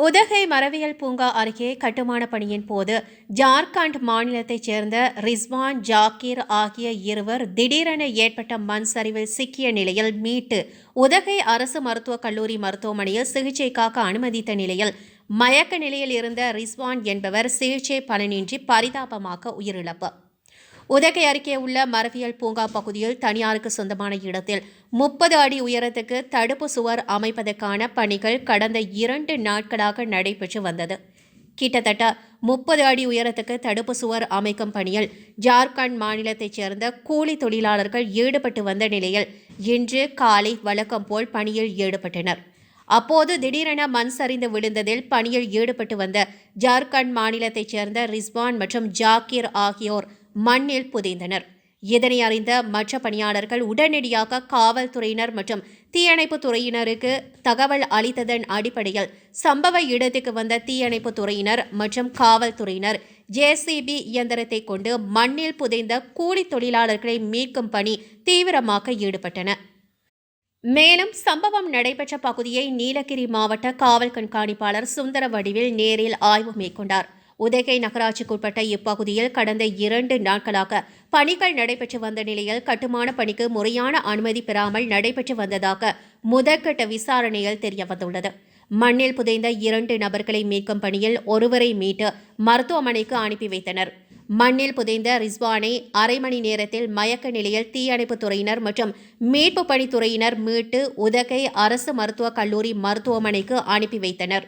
உதகை மரவியல் பூங்கா அருகே கட்டுமான பணியின் போது ஜார்க்கண்ட் மாநிலத்தைச் சேர்ந்த ரிஸ்வான் ஜாக்கீர் ஆகிய இருவர் திடீரென ஏற்பட்ட மண் சரிவில் சிக்கிய நிலையில் மீட்டு உதகை அரசு மருத்துவக் கல்லூரி மருத்துவமனையில் சிகிச்சைக்காக அனுமதித்த நிலையில் மயக்க நிலையில் இருந்த ரிஸ்வான் என்பவர் சிகிச்சை பலனின்றி பரிதாபமாக உயிரிழப்பு. உதகை அருகே உள்ள மரவியல் பூங்கா பகுதியில் தனியாருக்கு சொந்தமான இடத்தில் முப்பது அடி உயரத்துக்கு தடுப்பு சுவர் அமைப்பதற்கான பணிகள் கடந்த இரண்டு நாட்களாக நடைபெற்று வந்தது. கிட்டத்தட்ட முப்பது அடி உயரத்துக்கு தடுப்பு சுவர் அமைக்கும் பணியில் ஜார்க்கண்ட் மாநிலத்தைச் சேர்ந்த கூலி தொழிலாளர்கள் ஈடுபட்டு வந்த நிலையில் இன்று காலை வழக்கம் போல் பணியில் ஈடுபட்டனர். அப்போது திடீரென மண் சரிந்து விழுந்ததில் பணியில் ஈடுபட்டு வந்த ஜார்க்கண்ட் மாநிலத்தைச் சேர்ந்த ரிஸ்வான் மற்றும் ஜாக்கீர் ஆகியோர் மண்ணில் புதைந்தனர். இதனை அறிந்த மற்ற பணியாளர்கள் உடனடியாக காவல்துறையினர் மற்றும் தீயணைப்பு துறையினருக்கு தகவல் அளித்ததன் அடிப்படையில் சம்பவ இடத்துக்கு வந்த தீயணைப்பு துறையினர் மற்றும் காவல்துறையினர் ஜேசிபி இயந்திரத்தை கொண்டு மண்ணில் புதைந்த கூலி தொழிலாளர்களை மீட்கும் பணி தீவிரமாக ஈடுபட்டனர் மேலும் சம்பவம் நடைபெற்ற பகுதியை நீலகிரி மாவட்ட காவல் கண்காணிப்பாளர் சுந்தர வடிவில் நேரில் ஆய்வு மேற்கொண்டார். உதகை நகராட்சிக்குட்பட்ட இப்பகுதியில் கடந்த இரண்டு நாட்களாக பணிகள் நடைபெற்று வந்த நிலையில் கட்டுமான பணிக்கு முறையான அனுமதி பெறாமல் நடைபெற்று வந்ததாக முதற்கட்ட விசாரணையில் தெரியவந்துள்ளது. மண்ணில் புதைந்த இரண்டு நபர்களை மீட்கும் பணியில் ஒருவரை மீட்டு மருத்துவமனைக்கு அனுப்பி வைத்தனர். மண்ணில் புதைந்த ரிஸ்வானை அரை மணி நேரத்தில் மயக்க நிலையில் தீயணைப்பு துறையினர் மற்றும் மீட்பு பணித்துறையினர் மீட்டு உதகை அரசு மருத்துவக் கல்லூரி மருத்துவமனைக்கு அனுப்பி வைத்தனர்.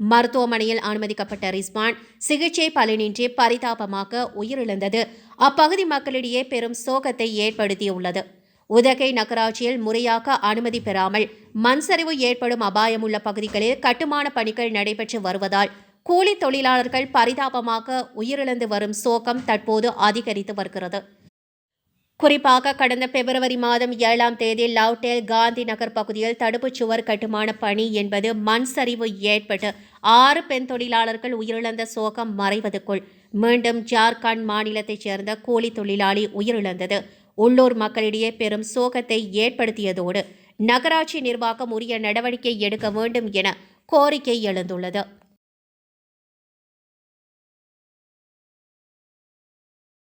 மருத்துவமனையில் அனுமதிக்கப்பட்ட ரிஸ்வான் சிகிச்சை பலனின்றி பரிதாபமாக உயிரிழந்தது. அப்பகுதி மக்களிடையே பெரும் சோகத்தை ஏற்படுத்தியுள்ளது. உதகை நகராட்சியில் முறையாக அனுமதி பெறாமல் மண்சரிவு ஏற்படும் அபாயமுள்ள பகுதிகளில் கட்டுமான பணிகள் நடைபெற்று வருவதால் கூலி தொழிலாளர்கள் பரிதாபமாக உயிரிழந்து வரும் சோகம் தற்போது அதிகரித்து வருகிறது. குறிப்பாக கடந்த பிப்ரவரி மாதம் ஏழாம் தேதி லவ்டேல் காந்தி நகர் பகுதியில் தடுப்புச் சுவர் கட்டுமான பணி என்பது மண் சரிவு ஏற்பட்டு ஆறு பெண் தொழிலாளர்கள் உயிரிழந்த சோகம் மறைவதற்குள் மீண்டும் ஜார்க்கண்ட் மாநிலத்தைச் சேர்ந்த கூலி தொழிலாளி உயிரிழந்தது. உள்ளூர் மக்களிடையே பெரும் சோகத்தை ஏற்படுத்தியதோடு நகராட்சி நிர்வாகம் உரிய நடவடிக்கை எடுக்க வேண்டும் என கோரிக்கை எழுந்துள்ளது.